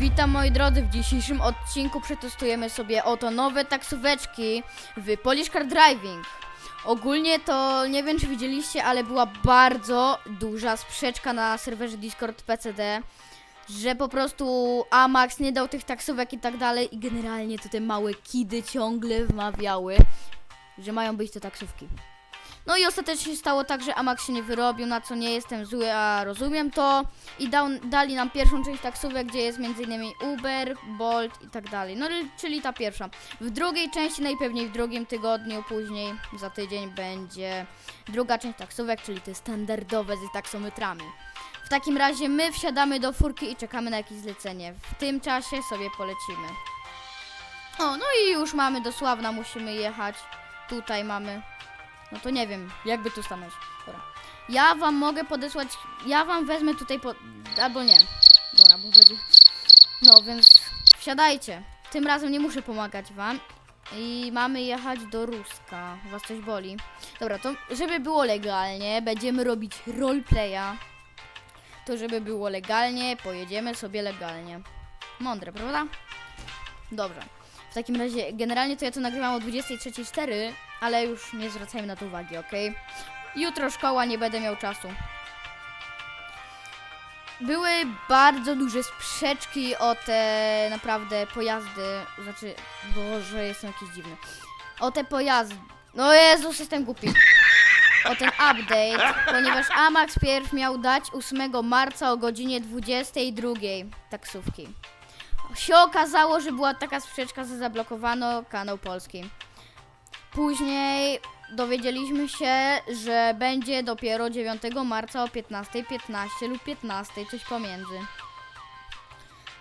Witam moi drodzy, w dzisiejszym odcinku przetestujemy sobie oto nowe taksóweczki w Polish Car Driving. Ogólnie to nie wiem czy widzieliście, ale była bardzo duża sprzeczka na serwerze Discord PCD, że po prostu Amax nie dał tych taksówek i tak dalej i generalnie to te małe kidy ciągle wmawiały, że mają być to taksówki. No i ostatecznie stało tak, że Amax się nie wyrobił, na co nie jestem zły, a rozumiem to. I dał, dali nam pierwszą część taksówek, gdzie jest m.in. Uber, Bolt i tak dalej. No czyli ta pierwsza. W drugiej części, najpewniej w drugim tygodniu, później za tydzień będzie druga część taksówek, czyli te standardowe z taksometrami. W takim razie my wsiadamy do furki i czekamy na jakieś zlecenie. W tym czasie sobie polecimy. O, no i już mamy do Sławna, musimy jechać. Tutaj mamy no to nie wiem, jakby tu stanąć. Dobra. Ja wam mogę podesłać. Ja wam wezmę tutaj po. Albo nie. Dobra, bo będzie. No więc wsiadajcie. Tym razem nie muszę pomagać wam. I mamy jechać do Ruska. Was coś boli. Dobra, to żeby było legalnie, będziemy robić roleplaya. To żeby było legalnie, pojedziemy sobie legalnie. Mądre, prawda? Dobrze. W takim razie, generalnie to ja to nagrywam o 23.04, ale już nie zwracajmy na to uwagi, ok? Jutro szkoła, nie będę miał czasu. Były bardzo duże sprzeczki o te naprawdę pojazdy. Znaczy, Boże, jestem jakiś dziwny. O te pojazdy. No Jezus, jestem głupi. O ten update, ponieważ Amax pierw miał dać 8 marca o godzinie 22 taksówki się okazało, że była taka sprzeczka, że zablokowano kanał polski. Później dowiedzieliśmy się, że będzie dopiero 9 marca o 15.15 15 lub 15, coś pomiędzy.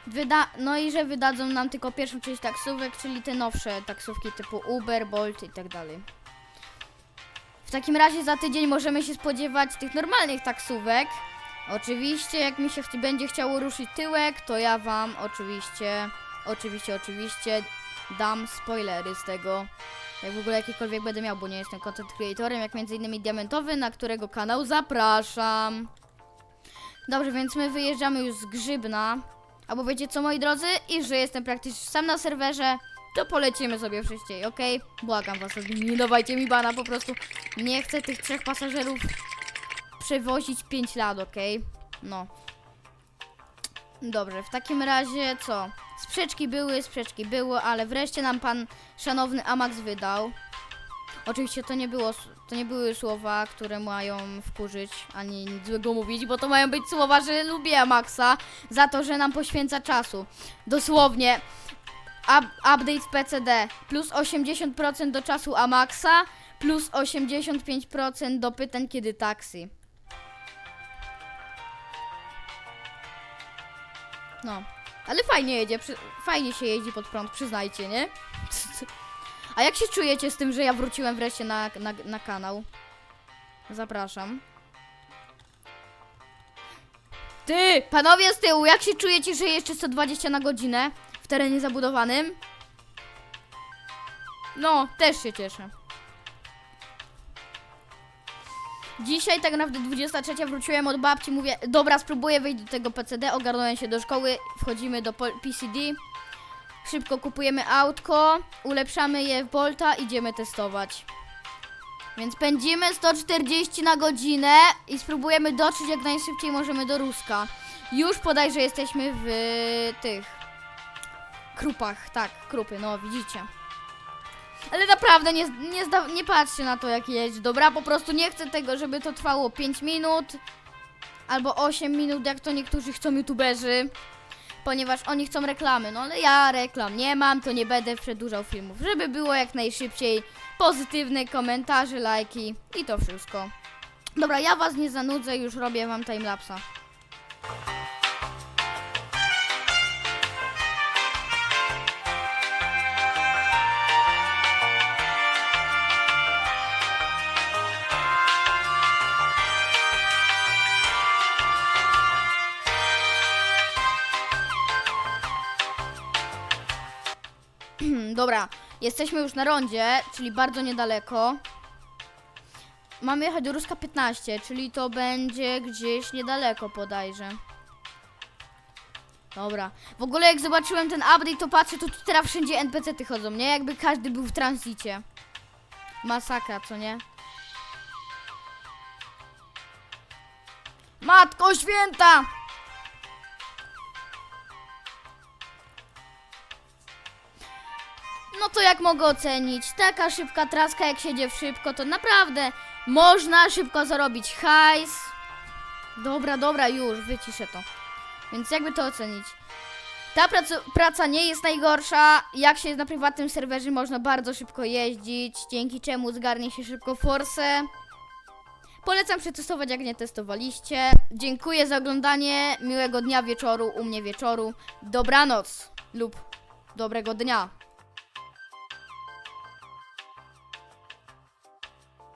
Wyda no i że wydadzą nam tylko pierwszą część taksówek, czyli te nowsze taksówki typu Uber, Bolt i tak dalej. W takim razie za tydzień możemy się spodziewać tych normalnych taksówek. Oczywiście, jak mi się chci- będzie chciało ruszyć tyłek, to ja wam oczywiście, oczywiście, oczywiście dam spoilery z tego. Jak w ogóle jakiekolwiek będę miał, bo nie jestem content creatorem, jak między innymi Diamentowy, na którego kanał zapraszam. Dobrze, więc my wyjeżdżamy już z Grzybna. Albo wiecie co, moi drodzy? I że jestem praktycznie sam na serwerze, to polecimy sobie wszyscy, ok? Błagam was, nie dawajcie mi bana, po prostu nie chcę tych trzech pasażerów przewozić 5 lat, ok? No. Dobrze, w takim razie co? Sprzeczki były, sprzeczki były, ale wreszcie nam pan szanowny Amax wydał. Oczywiście to nie było, to nie były słowa, które mają wkurzyć, ani nic złego mówić, bo to mają być słowa, że lubię Amaxa za to, że nam poświęca czasu. Dosłownie. Up, update w PCD plus 80% do czasu Amaxa plus 85% do pytań kiedy taksi. No, ale fajnie jedzie, przy, fajnie się jeździ pod prąd, przyznajcie, nie? A jak się czujecie z tym, że ja wróciłem wreszcie na, na, na kanał? Zapraszam. Ty, panowie z tyłu, jak się czujecie, że jeszcze 120 na godzinę w terenie zabudowanym? No, też się cieszę. Dzisiaj tak naprawdę 23 wróciłem od babci, mówię, dobra, spróbuję wyjść do tego PCD, ogarnąłem się do szkoły, wchodzimy do PCD, szybko kupujemy autko, ulepszamy je w Bolta, idziemy testować. Więc pędzimy 140 na godzinę i spróbujemy dotrzeć jak najszybciej możemy do Ruska. Już podajże jesteśmy w tych krupach, tak, krupy, no widzicie. Ale naprawdę nie, nie, zda, nie patrzcie na to jak jeździ, dobra? Po prostu nie chcę tego, żeby to trwało 5 minut albo 8 minut, jak to niektórzy chcą youtuberzy. Ponieważ oni chcą reklamy, no ale ja reklam nie mam, to nie będę przedłużał filmów. Żeby było jak najszybciej, pozytywne komentarze, lajki i to wszystko. Dobra, ja was nie zanudzę, już robię wam timelapsa. Dobra, jesteśmy już na rondzie, czyli bardzo niedaleko. Mamy jechać do Ruska 15, czyli to będzie gdzieś niedaleko podajże. Dobra. W ogóle jak zobaczyłem ten update, to patrzę, to teraz wszędzie NPC-ty chodzą, nie? Jakby każdy był w transicie. Masakra, co nie? Matko święta! No to jak mogę ocenić? Taka szybka traska, jak siedzie w szybko, to naprawdę można szybko zarobić hajs. Dobra, dobra, już, wyciszę to. Więc jakby to ocenić? Ta praca, praca nie jest najgorsza. Jak się jest na prywatnym serwerze, można bardzo szybko jeździć, dzięki czemu zgarnie się szybko forsę. Polecam przetestować, jak nie testowaliście. Dziękuję za oglądanie. Miłego dnia, wieczoru, u mnie wieczoru. Dobranoc lub dobrego dnia.